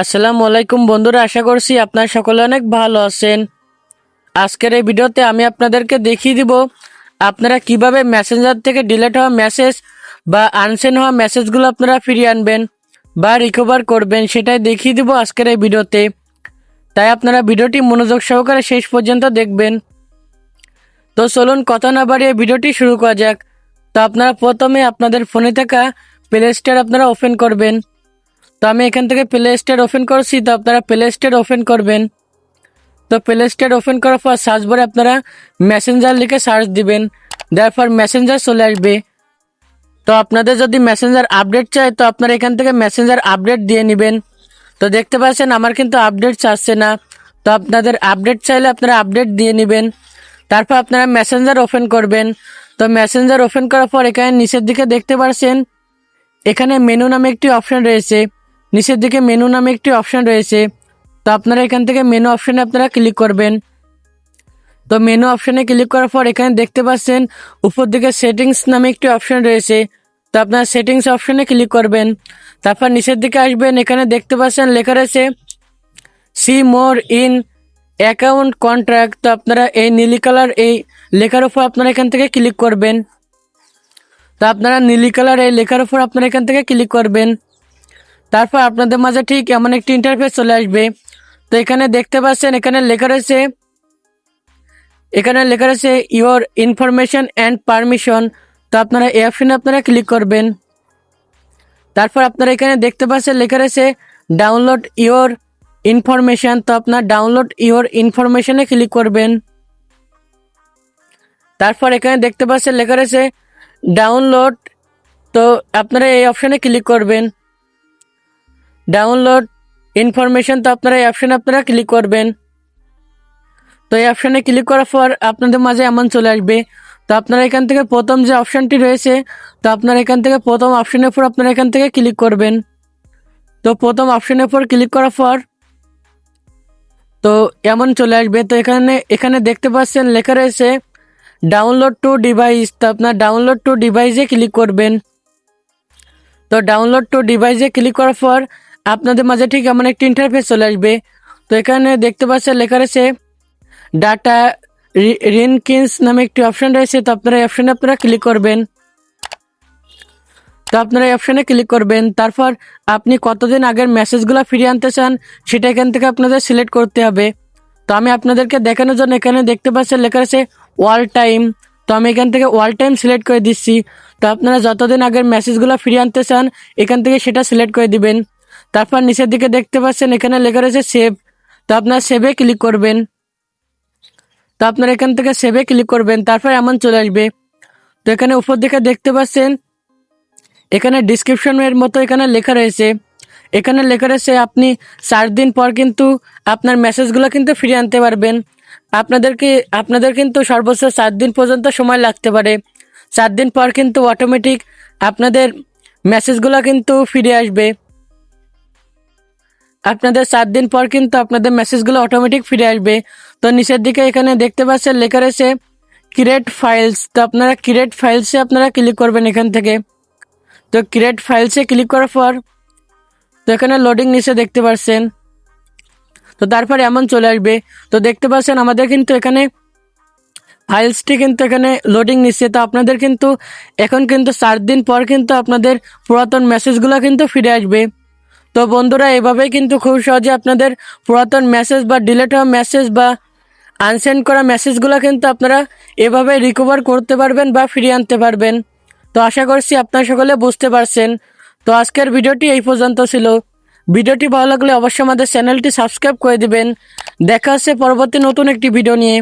আসসালামু আলাইকুম বন্ধুরা, আশা করছি আপনারা সকলে অনেক ভালো আছেন। আজকের এই ভিডিওতে আমি আপনাদেরকে দেখিয়ে দিব, আপনারা কীভাবে মেসেঞ্জার থেকে ডিলেট হওয়া মেসেজ বা আনসেন হওয়া মেসেজগুলো আপনারা ফিরিয়ে আনবেন বা রিকভার করবেন সেটাই দেখিয়ে দিব আজকের এই ভিডিওতে। তাই আপনারা ভিডিওটি মনোযোগ সহকারে শেষ পর্যন্ত দেখবেন। তো চলুন কথা না বাড়িয়ে ভিডিওটি শুরু করা যাক। তো আপনারা প্রথমে আপনাদের ফোনে থাকা প্লে স্টোর আপনারা ওপেন করবেন। তো আমি এখান থেকে প্লে স্টোর ওপেন করছি, তো আপনারা প্লে স্টোর ওপেন করবেন। তো প্লে স্টোর ওপেন করার পর সার্চ বারে আপনারা মেসেঞ্জার লিখে সার্চ দিবেন। দেওয়ার পর মেসেঞ্জার চলে আসবে। তো আপনাদের যদি মেসেঞ্জার আপডেট চাই তো আপনারা এখান থেকে মেসেঞ্জার আপডেট দিয়ে নেবেন। তো দেখতে পাচ্ছেন আমার কিন্তু আপডেট চাচ্ছে না। তো আপনাদের আপডেট চাইলে আপনারা আপডেট দিয়ে নেবেন। তারপর আপনারা মেসেঞ্জার ওপেন করবেন। তো মেসেঞ্জার ওপেন করার পর এখানে নিচের দিকে দেখতে পাচ্ছেন, এখানে মেনু নামে একটি অপশন রয়েছে। নিচের দিকে মেনু নামে একটি অপশান রয়েছে। তো আপনারা এখান থেকে মেনু অপশানে আপনারা ক্লিক করবেন। তো মেনু অপশানে ক্লিক করার পর এখানে দেখতে পাচ্ছেন, উপর দিকে সেটিংস নামে একটি অপশান রয়েছে। তো আপনারা সেটিংস অপশানে ক্লিক করবেন। তারপর নিচের দিকে আসবেন, এখানে দেখতে পাচ্ছেন লেখা রয়েছে see more in account contract তো আপনারা এই নীলি কালার এই লেখার উপর আপনারা এখান থেকে ক্লিক করবেন। তো আপনারা নীলি কালার এই লেখার উপর আপনারা এখান থেকে ক্লিক করবেন। তারপর আপনাদের মাঝে ঠিক এমন একটি ইন্টারফেস চলে আসবে। তো এখানে দেখতে পাচ্ছেন, এখানে লেখা রয়েছে, এখানে লেখা রয়েছে ইওর ইনফরমেশন অ্যান্ড পারমিশন তো আপনারা এই অপশনে আপনারা ক্লিক করবেন। তারপর আপনারা এখানে দেখতে পাচ্ছেন, লেখা রয়েছে ডাউনলোড ইওর ইনফরমেশন তো আপনার ডাউনলোড ইওর ইনফরমেশনে ক্লিক করবেন। তারপর এখানে দেখতে পাচ্ছেন, লেখা রয়েছে ডাউনলোড তো আপনারা এই অপশানে ক্লিক করবেন। ডাউনলোড ইনফরমেশন তো আপনারা এই অপশানে আপনারা ক্লিক করবেন। তো এই অপশানে ক্লিক করার পর আপনাদের মাঝে এমন চলে আসবে। তো আপনারা এখান থেকে প্রথম যে অপশানটি রয়েছে, তো আপনারা এখান থেকে প্রথম অপশানের উপর আপনারা এখান থেকে ক্লিক করবেন। তো প্রথম অপশানের উপর ক্লিক করার পর তো এমন চলে আসবে। তো এখানে এখানে দেখতে পাচ্ছেন লেখা রয়েছে ডাউনলোড টু ডিভাইস তো আপনার ডাউনলোড টু ডিভাইসে ক্লিক করবেন। তো ডাউনলোড টু ডিভাইসে ক্লিক করার পর আপনাদের মাঝে ঠিক এমন একটি ইন্টারফেস চলে আসবে। তো এখানে দেখতে পাচ্ছেন লেখা রয়েছে ডাটা রিনকিন্স নামে একটি অপশন রয়েছে। তো আপনারা এই অপশনে আপনারা ক্লিক করবেন। তো আপনারা এই অপশনে ক্লিক করবেন। তারপর আপনি কতদিন আগের মেসেজগুলো ফিরিয়ে আনতে চান, সেটা এখান থেকে আপনাদের সিলেক্ট করতে হবে। তো আমি আপনাদেরকে দেখানোর জন্য এখানে দেখতে পাচ্ছেন লেখা আছে ওয়াল টাইম তো আমি এখান থেকে ওয়াল টাইম সিলেক্ট করে দিচ্ছি। তো আপনারা যতদিন আগের মেসেজগুলো ফিরিয়ে আনতে চান, এখান থেকে সেটা সিলেক্ট করে দিবেন। তারপর নিচের দিকে দেখতে পাচ্ছেন, এখানে লেখা রয়েছে সেভ তো আপনার সেভে ক্লিক করবেন। তো আপনার এখান থেকে সেভে ক্লিক করবেন, তারপর এমন চলে আসবে। তো এখানে উপর দিকে দেখতে পাচ্ছেন, এখানে ডিসক্রিপশনের মতো এখানে লেখা রয়েছে। এখানে লেখা রয়েছে, আপনি চার দিন পর কিন্তু আপনার মেসেজগুলো কিন্তু ফিরিয়ে আনতে পারবেন। আপনাদেরকে, আপনাদের কিন্তু সর্বোচ্চ চার দিন পর্যন্ত সময় লাগতে পারে। চার দিন পর কিন্তু অটোমেটিক আপনাদের মেসেজগুলো কিন্তু ফিরে আসবে। আপনাদের সাত দিন পর কিন্তু আপনাদের মেসেজগুলো অটোমেটিক ফিরে আসবে। তো নিচের দিকে এখানে দেখতে পাচ্ছেন লেখা রয়েছে ক্রিয়েট ফাইলস তো আপনারা ক্রিয়েট ফাইলসে আপনারা ক্লিক করবেন এখান থেকে। তো ক্রিয়েট ফাইলসে ক্লিক করার পর, তো এখানে লোডিং নিচে দেখতে পাচ্ছেন। তো তারপরে এমন চলে আসবে। তো দেখতে পাচ্ছেন আমাদের কিন্তু এখানে ফাইলসটি কিন্তু এখানে লোডিং নিচ্ছে। তো আপনাদের কিন্তু এখন কিন্তু চার দিন পর কিন্তু আপনাদের পুরাতন মেসেজগুলো কিন্তু ফিরে আসবে। তো বন্ধুরা, এভাবেই কিন্তু খুব সহজে আপনাদের পুরাতন মেসেজ বা ডিলেট হওয়া মেসেজ বা আনসেন্ড করা মেসেজগুলো কিন্তু আপনারা এভাবে রিকভার করতে পারবেন বা ফিরিয়ে আনতে পারবেন। তো আশা করছি আপনারা সকলে বুঝতে পারছেন। তো আজকের ভিডিওটি এই পর্যন্ত ছিল। ভিডিওটি ভালো লাগলে অবশ্যই আমাদের চ্যানেলটি সাবস্ক্রাইব করে দিবেন। দেখা হচ্ছে পরবর্তী নতুন একটি ভিডিও নিয়ে।